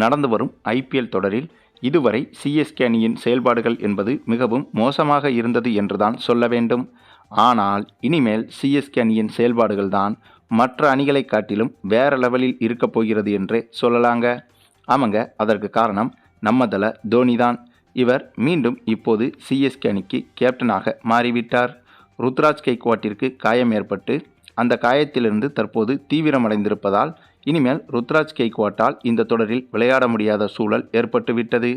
நடந்து வரும் ஐபிஎல் தொடரில் இதுவரை சிஎஸ்கே அணியின் செயல்பாடுகள் என்பது மிகவும் மோசமாக இருந்தது என்றுதான் சொல்ல வேண்டும். ஆனால் இனிமேல் சிஎஸ்கே அணியின் செயல்பாடுகள் தான் மற்ற அணிகளை காட்டிலும் வேற லெவலில் இருக்கப் போகிறது என்றே சொல்லலாங்க. ஆமாங்க அதற்கு காரணம் நம்ம தல தோனி தான். இவர் மீண்டும் இப்போது சிஎஸ்கே அணிக்கு கேப்டனாக மாறிவிட்டார். ருத்ராஜ் கைக்வாட்டிற்கு காயம் ஏற்பட்டு அந்த காயத்திலிருந்து தற்போது தீவிரமடைந்திருப்பதால் இனிமேல் ருத்ராஜ் கெய்க்வாட்டால் இந்த தொடரில் விளையாட முடியாத சூழல் ஏற்பட்டுவிட்டது.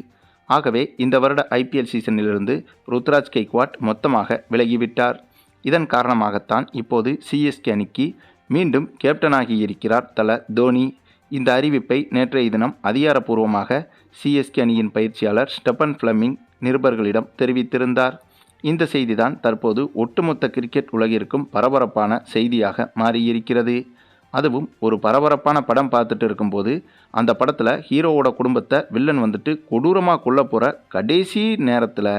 ஆகவே இந்த வருட ஐபிஎல் சீசனிலிருந்து ருத்ராஜ் கெய்க்வாட் மொத்தமாக விலகிவிட்டார். இதன் காரணமாகத்தான் இப்போது சிஎஸ்கே அணிக்கு மீண்டும் கேப்டனாகி இருக்கிறார் தல தோனி. இந்த அறிவிப்பை நேற்றைய தினம் அதிகாரப்பூர்வமாக சிஎஸ்கே அணியின் பயிற்சியாளர் ஸ்டெபன் ஃப்ளமிங் நிருபர்களிடம் தெரிவித்திருந்தார். இந்த செய்திதான் தற்போது ஒட்டுமொத்த கிரிக்கெட் உலகிற்கும் பரபரப்பான செய்தியாக மாறியிருக்கிறது. அதுவும் ஒரு பரபரப்பான படம் பார்த்துட்டு இருக்கும்போது அந்த படத்தில் ஹீரோவோட குடும்பத்தை வில்லன் வந்துட்டு கொடூரமாக கொல்ல போகிற கடைசி நேரத்தில்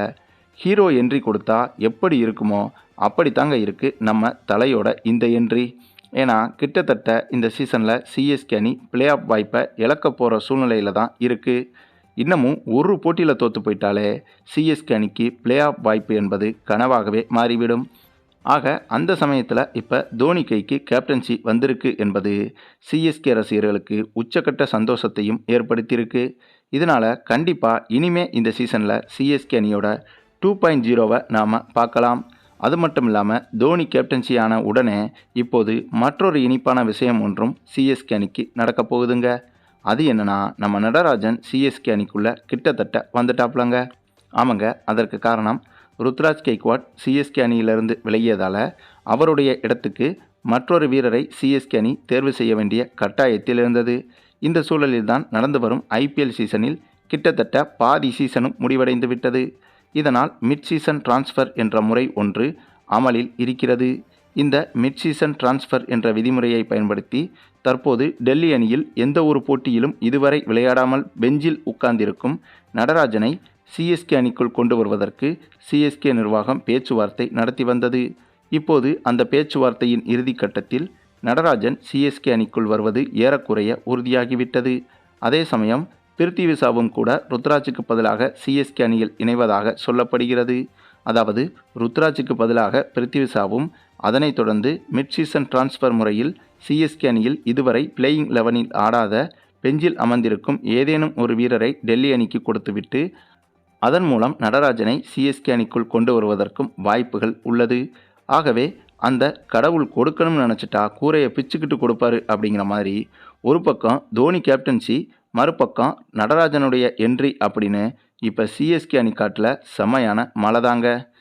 ஹீரோ என்ட்ரி கொடுத்தா எப்படி இருக்குமோ அப்படி தாங்க இருக்குது நம்ம தலையோட இந்த என்ட்ரி ஏன்னா கிட்டத்தட்ட இந்த சீசனில் சிஎஸ்கே அணி பிளே ஆஃப் வாய்ப்பை இழக்க போகிற சூழ்நிலையில் தான் இருக்குது இன்னமும் ஒரு போட்டியில் தோற்று போயிட்டாலே சிஎஸ்கே அணிக்கு பிளே ஆஃப் வாய்ப்பு என்பது கனவாகவே மாறிவிடும். ஆக அந்த சமயத்தில் இப்போ தோனி கைக்கு கேப்டன்சி வந்திருக்கு என்பது சிஎஸ்கே ரசிகர்களுக்கு உச்சக்கட்ட சந்தோஷத்தையும் ஏற்படுத்தியிருக்கு. இதனால் கண்டிப்பாக இனிமே இந்த சீசனில் சிஎஸ்கே அணியோட டூ பாயிண்ட் ஜீரோவை நாம் பார்க்கலாம். அது மட்டும் இல்லாமல் தோனி கேப்டன்சி ஆன உடனே இப்போது மற்றொரு இனிப்பான விஷயம் ஒன்றும் சிஎஸ்கே அணிக்கு நடக்கப் போகுதுங்க. அது என்னன்னா நம்ம நடராஜன் சிஎஸ்கே அணிக்குள்ளே கிட்டத்தட்ட வந்துட்டாப்லங்க. ஆமாங்க அதற்கு காரணம் ருத்ராஜ் கெய்க்வாட் சிஎஸ்கே அணியிலிருந்து விலகியதால் அவருடைய இடத்துக்கு மற்றொரு வீரரை சிஎஸ்கே அணி தேர்வு செய்ய வேண்டிய கட்டாயத்தில் இருந்தது. இந்த சூழலில்தான் நடந்து வரும் ஐபிஎல் சீசனில் கிட்டத்தட்ட பாதி சீசனும் முடிவடைந்து விட்டது. இதனால் மிட் சீசன் டிரான்ஸ்ஃபர் என்ற முறை ஒன்று அமலில் இருக்கிறது. இந்த மிட் சீசன் டிரான்ஸ்ஃபர் என்ற விதிமுறையை பயன்படுத்தி தற்போது டெல்லி அணியில் எந்த ஒரு போட்டியிலும் இதுவரை விளையாடாமல் பெஞ்சில் உட்கார்ந்திருக்கும் நடராஜனை சிஎஸ்கே அணிக்குள் கொண்டு வருவதற்கு சிஎஸ்கே நிர்வாகம் பேச்சுவார்த்தை நடத்தி வந்தது. இப்போது அந்த பேச்சுவார்த்தையின் இறுதிக்கட்டத்தில் நடராஜன் சிஎஸ்கே அணிக்குள் வருவது ஏறக்குறைய உறுதியாகிவிட்டது. அதே சமயம் பிருத்திவிசாவும் கூட ருத்ராஜுக்கு பதிலாக சிஎஸ்கே அணியில் இணைவதாக சொல்லப்படுகிறது. அதாவது ருத்ராஜுக்கு பதிலாக பிருத்திவிசாவும் அதனைத் தொடர்ந்து மிட் சீசன் டிரான்ஸ்ஃபர் முறையில் சிஎஸ்கே அணியில் இதுவரை பிளேயிங் லெவனில் ஆடாத பெஞ்சில் அமர்ந்திருக்கும் ஏதேனும் ஒரு வீரரை டெல்லி அணிக்கு கொடுத்துவிட்டு அதன் மூலம் நடராஜனை சிஎஸ்கே அணிக்குள் கொண்டு வருவதற்கும் வாய்ப்புகள் உள்ளது. ஆகவே அந்த கடவுள் கொடுக்கணும்னு நினச்சிட்டா கூரையை பிச்சுக்கிட்டு கொடுப்பாரு அப்படிங்கிற மாதிரி. ஒரு பக்கம் தோனி கேப்டன்சி மறுபக்கம் நடராஜனுடைய என்ட்ரி அப்படின்னு இப்போ சிஎஸ்கே அணி செம்மையான மழை தாங்க.